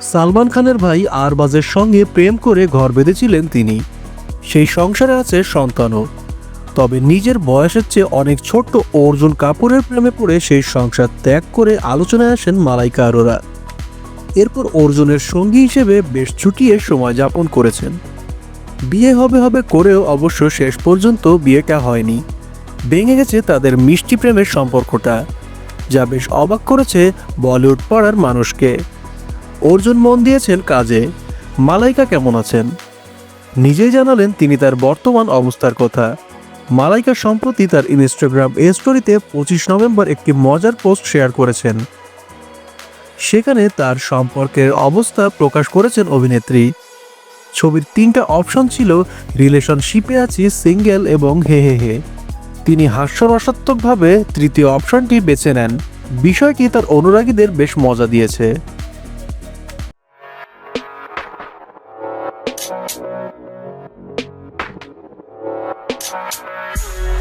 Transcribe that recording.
সালমান খানের ভাই আরবাজের সঙ্গে প্রেম করে ঘর বেঁধেছিলেন তিনি। সেই সংসারে আছে সন্তানও। তবে নিজের বয়সের চেয়ে অনেক ছোট্ট অর্জুন কাপুরের প্রেমে পড়ে সেই সংসার ত্যাগ করে আলোচনায় আসেন মালাইকা আরোরা। এরপর অর্জুনের সঙ্গী হিসেবে বেশ ছুটিয়ে সময় যাপন করেছেন। বিয়ে হবে হবে করেও অবশ্য শেষ পর্যন্ত বিয়েটা হয়নি। ভেঙে গেছে তাদের মিষ্টি প্রেমের সম্পর্কটা। যা বেশ অবাক করেছে বলিউড পাড়ার মানুষকে। অর্জুন মন দিয়েছেন কাজে। মালাইকা কেমন আছেন? নিজেই জানালেন তিনি তার বর্তমান অবস্থার কথা। মালাইকা সম্প্রতি তার ইনস্টাগ্রাম স্টোরিতে পঁচিশ নভেম্বর একটি মজার পোস্ট শেয়ার করেছেন। সেখানে তার সম্পর্কের অবস্থা প্রকাশ করেছেন অভিনেত্রী। ছবির তিনটা অপশন ছিল রিলেশনশিপে আছি সিঙ্গেল এবং হে হে হে। তিনি হাস্যরসাত্মকভাবে তৃতীয় অপশনটি বেছে নেন। বিষয়টি তার অনুরাগীদের বেশ মজা দিয়েছে। Thank you.